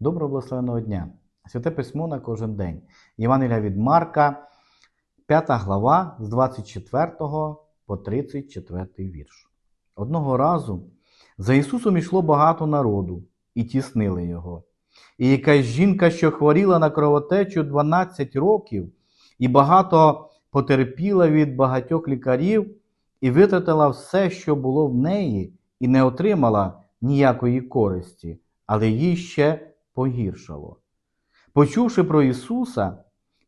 Доброго благословеного дня! Святе письмо на кожен день. Євангелія від Марка, 5 глава з 24 по 34 вірш. Одного разу за Ісусом йшло багато народу і тіснили його. І якась жінка, що хворіла на кровотечу 12 років, і багато потерпіла від багатьох лікарів, і витратила все, що було в неї, і не отримала ніякої користі, але їй ще погіршало. Почувши про Ісуса,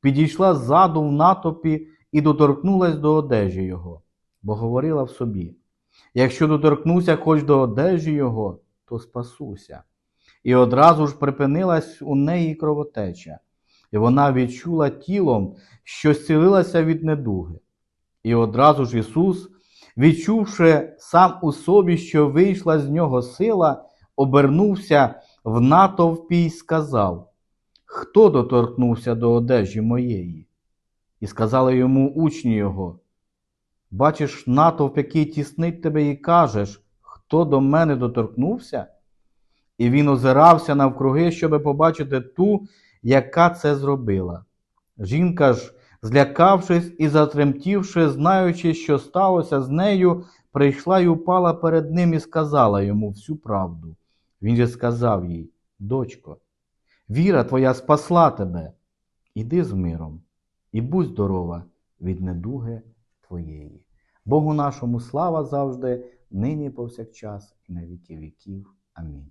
підійшла ззаду в натовпі і доторкнулась до одежі Його, бо говорила в собі: якщо доторкнуся хоч до одежі Його, то спасуся. І одразу ж припинилась у неї кровотеча, і вона відчула тілом, що зцілилася від недуги. І одразу ж Ісус, відчувши сам у собі, що вийшла з нього сила, обернувся в натовпі й сказав: Хто доторкнувся до одежі моєї? І сказали йому учні його: Бачиш натовп, який тіснить тебе, і кажеш, хто до мене доторкнувся? І він озирався навкруги, щоби побачити ту, яка це зробила. Жінка ж, злякавшись і затремтівши, знаючи, що сталося з нею, прийшла й упала перед ним і сказала йому всю правду. Він же сказав їй: Дочко, віра твоя спасла тебе. Іди з миром і будь здорова від недуги твоєї. Богу нашому слава завжди, нині повсякчас, і на віки віків. Амінь.